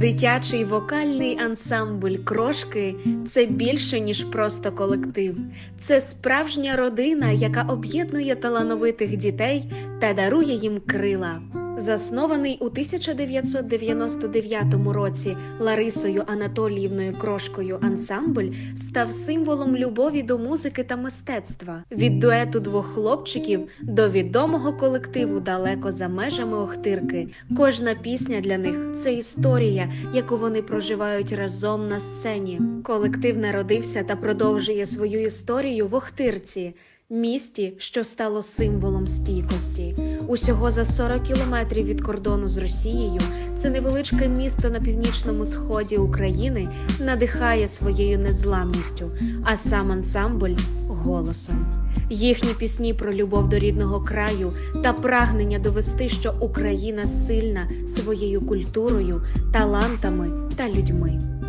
Дитячий вокальний ансамбль крошки це більше ніж просто колектив. Це справжня родина, яка об'єднує талановитих дітей та дарує їм крила. Заснований у 1999 році Ларисою Анатоліївною Крошкою ансамбль став символом любові до музики та мистецтва від дуету двох хлопчиків до відомого колективу далеко за межами Охтирки. Кожна пісня для них це історія, яку вони проживають разом на сцені. Колектив народився та продовжує свою історію в Охтирці. Місті, що стало символом стійкості, усього за 40 кілометрів від кордону з Росією, це невеличке місто на північному сході України надихає своєю незламністю, а сам ансамбль голосом. Їхні пісні про любов до рідного краю та прагнення довести, що Україна сильна своєю культурою, талантами та людьми.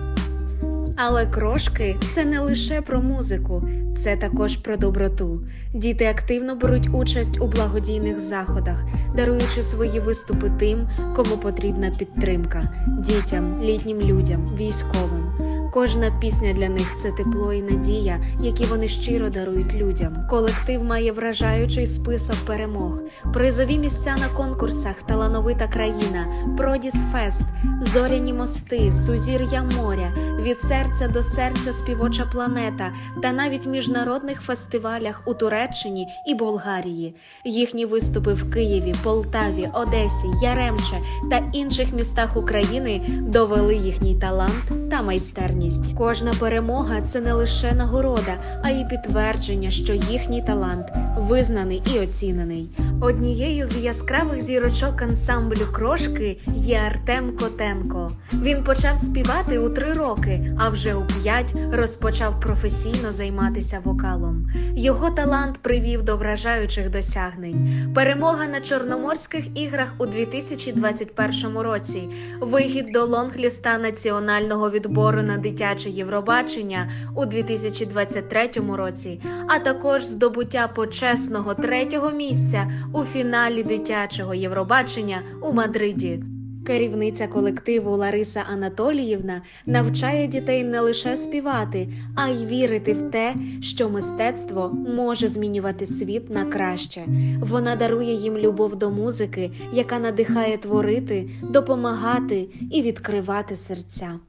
Але крошки це не лише про музику, це також про доброту. Діти активно беруть участь у благодійних заходах, даруючи свої виступи тим, кому потрібна підтримка дітям, літнім людям, військовим. Кожна пісня для них це тепло і надія, які вони щиро дарують людям. Колектив має вражаючий список перемог, призові місця на конкурсах Талановита країна, Продіс Фест, Зоряні мости, Сузір'я моря, від серця до серця співоча планета та навіть міжнародних фестивалях у Туреччині і Болгарії. Їхні виступи в Києві, Полтаві, Одесі, Яремче та інших містах України довели їхній талант та майстерність. Кожна перемога це не лише нагорода, а й підтвердження, що їхній талант визнаний і оцінений. Однією з яскравих зірочок ансамблю крошки є Артем Котенко. Він почав співати у три роки, а вже у п'ять розпочав професійно займатися вокалом. Його талант привів до вражаючих досягнень. Перемога на Чорноморських іграх у 2021 році, вихід до лонгліста національного відбору на дитяче Євробачення у 2023 році, а також здобуття почесного третього місця у фіналі дитячого Євробачення у Мадриді. Керівниця колективу Лариса Анатоліївна навчає дітей не лише співати, а й вірити в те, що мистецтво може змінювати світ на краще. Вона дарує їм любов до музики, яка надихає творити, допомагати і відкривати серця.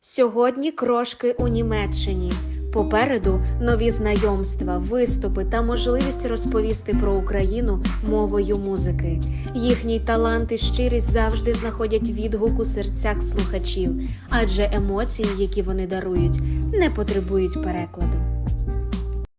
Сьогодні крошки у Німеччині. Попереду нові знайомства, виступи та можливість розповісти про Україну мовою музики. Їхній талант і щирість завжди знаходять відгук у серцях слухачів, адже емоції, які вони дарують, не потребують перекладу.